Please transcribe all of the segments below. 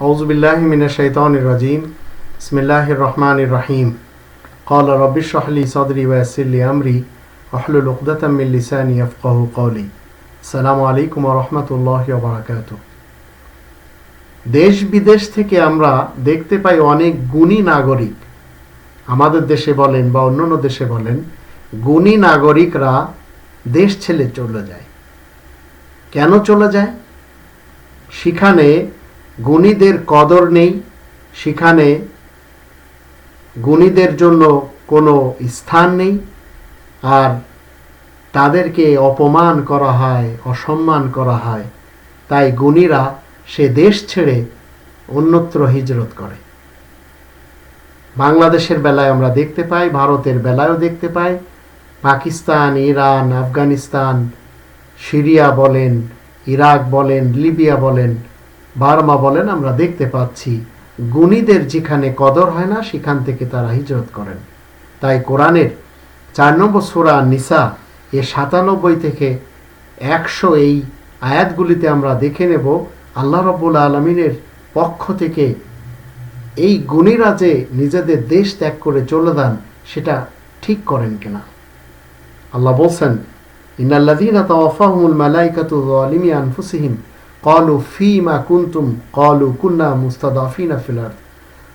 أعوذ بالله من الشيطان الرجيم بسم الله الرحمن الرحيم قال رب اشرح لي صدري ويسر لي أمري واحلل عقدة من لساني يفقه قولي السلام عليكم ورحمة الله وبركاته দেশ বিদেশ থেকে আমরা দেখতে পাই অনেক গুণী নাগরিক আমাদের দেশে বলেন বা অন্যান্য দেশে বলেন গুণী নাগরিকরা দেশ ছেড়ে চলে যায় কেন চলে যায় সেখানে গুণীদের কদর নেই, সেখানে গুণীদের জন্য কোনো স্থান নেই, আর তাদেরকে অপমান করা হয়, অসম্মান করা হয়। তাই গুণীরা সে দেশ ছেড়ে অন্যত্র হিজরত করে। বাংলাদেশের বেলায় আমরা দেখতে পাই, ভারতের বেলায়ও দেখতে পাই, পাকিস্তান, ইরান, আফগানিস্তান, সিরিয়া বলেন, ইরাক বলেন, লিবিয়া বলেন বার্মা বলেন, আমরা দেখতে পাচ্ছি, গুণীদের যেখানে কদর হয় না, সেখান থেকে তারা হিজরত করেন। তাই কোরআনের চার নম্বর সোরা নিসা এ সাতানব্বই থেকে একশো এই আয়াতগুলিতে আমরা দেখে নেব, আল্লাহ রব্বুল আলমিনের পক্ষ থেকে এই গুণীরা যে নিজেদের দেশ ত্যাগ করে চলে যান, সেটা ঠিক করেন কিনা? আল্লাহ বলছেন, ইন্নাল্লাযীনা তাওয়াফাহুমুল মালাইকাতু যালিমি আনফুসিহিম। قالوا فيما كنتم؟ قالوا كنا مستضعفين في الأرض.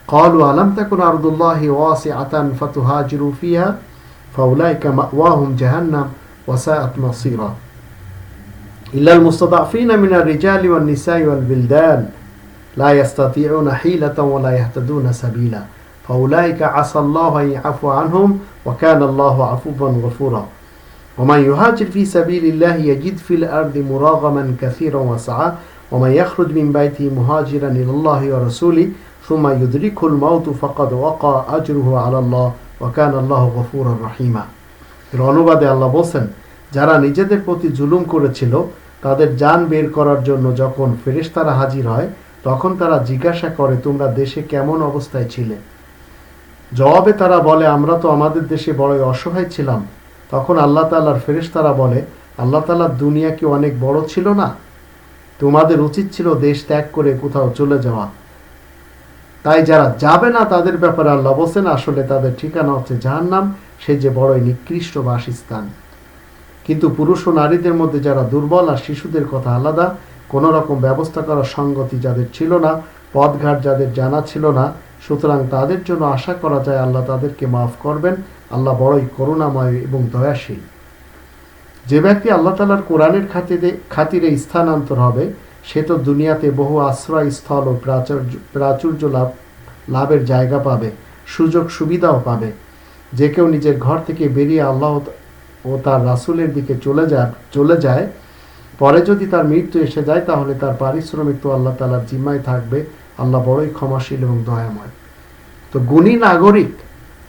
قالوا ألم تكن أرض الله واسعة فتهاجروا فيها؟ فأولئك مأواهم جهنم وساءت مصيرا إلا المستضعفين من الرجال والنساء والبلدان لا يستطيعون حيلة ولا يهتدون سبيلا. فأولئك عسى الله أن يعفو عنهم وكان الله عفوا غفورا. ومن يهاجر في سبيل الله يجد في الأرض مراغما كثيرا وسعا ومن يخرج من بيته مهاجرا إلى الله ورسوله ثم يدركه الموت فقد وقع أجره على الله وكان الله غفورا رحيما এর অনুবাদে আল্লাহ বলছেন যারা নিজেদের প্রতি জুলুম করেছিল তাদের যান বের করার জন্য যখন ফেরেশতারা হাজির হয় তখন তারা জিজ্ঞাসা করে তোমরা দেশে কেমন অবস্থায় ছিলে জবাবে তারা বলে আমরা তো আমাদের দেশে বড়ই অসহায় ছিলাম তখন আল্লাহ তাল্লাহর ফেরেশতারা বলে, আল্লাহ তাল্লাহ দুনিয়া কি অনেক বড় ছিল না? তোমাদের উচিত ছিল দেশ ত্যাগ করে কোথাও চলে যাওয়া। তাই যারা যাবে না তাদের ব্যাপারে আল্লাহ বলছেন, আসলে তাদের ঠিকানা হচ্ছে জাহান্নাম, সে যে বড়ই নিকৃষ্ট বাসস্থান। কিন্তু পুরুষ ও নারীদের মধ্যে যারা দুর্বল আর শিশুদের কথা আলাদা কোনো রকম ব্যবস্থা করার সঙ্গতি যাদের ছিল না, পথঘাট যাদের জানা ছিল না, সুতরাং তাদের জন্য আশা করা যায় আল্লাহ তাদেরকে মাফ করবেন আল্লাহ বড়ই করুণাময় এবং দয়াশীল। যে ব্যক্তি আল্লাহ তালার কোরআনের খাতিরে খাতিরে স্থানান্তর হবে, সে তো দুনিয়াতে বহু আশ্রয়, স্থল ও প্রাচুর্য প্রাচুর্য লাভ লাভের জায়গা পাবে, সুযোগ সুবিধাও পাবে। যে কেউ নিজের ঘর থেকে বেরিয়ে আল্লাহ ও তার রাসুলের দিকে চলে যায় চলে যায়, পরে যদি তার মৃত্যু এসে যায়, তাহলে তার পারিশ্রমিক তো আল্লাহ তালার জিম্মায় থাকবে। আল্লাহ বড়ই ক্ষমাশীল এবং দয়াময়। তো গুণী নাগরিক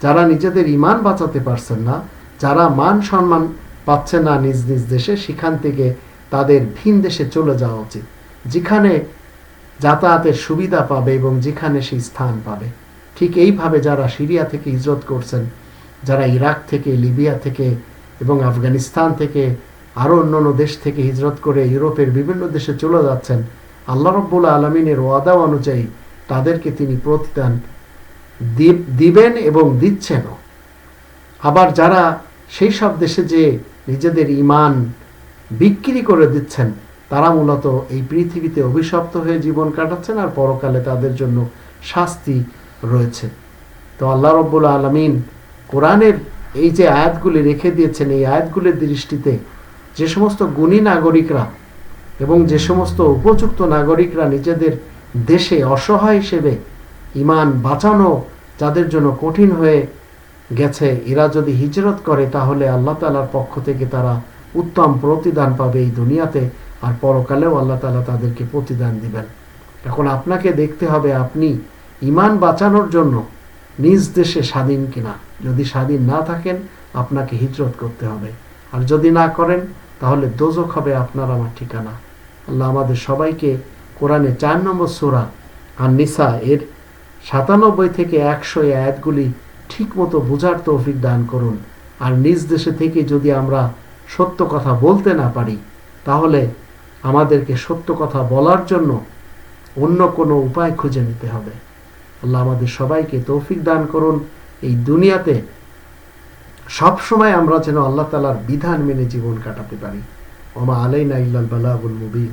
যারা নিজেদের ইমান বাঁচাতে পারছেন না, যারা মান সম্মান পাচ্ছে না নিজ নিজ দেশে, সেখান থেকে তাদের ভিন দেশে চলে যাওয়া উচিত। যেখানে যাতায়াতের সুবিধা পাবে এবং যেখানে সেই স্থান পাবে। ঠিক এইভাবে যারা সিরিয়া থেকে হিজরত করছেন, যারা ইরাক থেকে, লিবিয়া থেকে এবং আফগানিস্তান থেকে, আরও অন্যান্য দেশ থেকে হিজরত করে ইউরোপের বিভিন্ন দেশে চলে যাচ্ছেন, আল্লাহ রব্বুল আলমিনের ওয়াদা অনুযায়ী তাদেরকে তিনি প্রতিদান দিবেন এবং দিচ্ছেনও আবার যারা সেই সব দেশে যে নিজেদের ইমান বিক্রি করে দিচ্ছেন, তারা মূলত এই পৃথিবীতে অভিশপ্ত হয়ে জীবন কাটাচ্ছেন আর পরকালে তাদের জন্য শাস্তি রয়েছে। তো আল্লাহ রব্বুল আলমিন কোরআনের এই যে আয়াতগুলি রেখে দিয়েছেন, এই আয়াতগুলির দৃষ্টিতে যে সমস্ত গুণী নাগরিকরা এবং যে সমস্ত উপযুক্ত নাগরিকরা নিজেদের দেশে অসহায় হিসেবে ইমান বাঁচানো যাদের জন্য কঠিন হয়ে গেছে, এরা যদি হিজরত করে, তাহলে আল্লাহ তালার পক্ষ থেকে তারা উত্তম প্রতিদান পাবে এই দুনিয়াতে, আর পরকালেও আল্লাহ তালা তাদেরকে প্রতিদান দিবেন। এখন আপনাকে দেখতে হবে, আপনি ইমান বাঁচানোর জন্য নিজ দেশে স্বাধীন কিনা। যদি স্বাধীন না থাকেন, আপনাকে হিজরত করতে হবে। আর যদি না করেন, তাহলে দোজক হবে আপনার আমার ঠিকানা। আল্লাহ আমাদের সবাইকে কোরআনে চার নম্বর সোরা আর নিসা এর সাতানব্বই থেকে একশো আয়াতগুলি ঠিক মতো বোঝার তৌফিক দান করুন। আর নিজ দেশে থেকে যদি আমরা সত্য কথা বলতে না পারি, তাহলে আমাদেরকে সত্য কথা বলার জন্য অন্য কোনো উপায় খুঁজে নিতে হবে। আল্লাহ আমাদের সবাইকে তৌফিক দান করুন। এই দুনিয়াতে সব সময় আমরা যেন আল্লাহ তালার বিধান মেনে জীবন কাটাতে পারি। ওমা আলাইনা ইল্লাল বালাগুল মুবিন।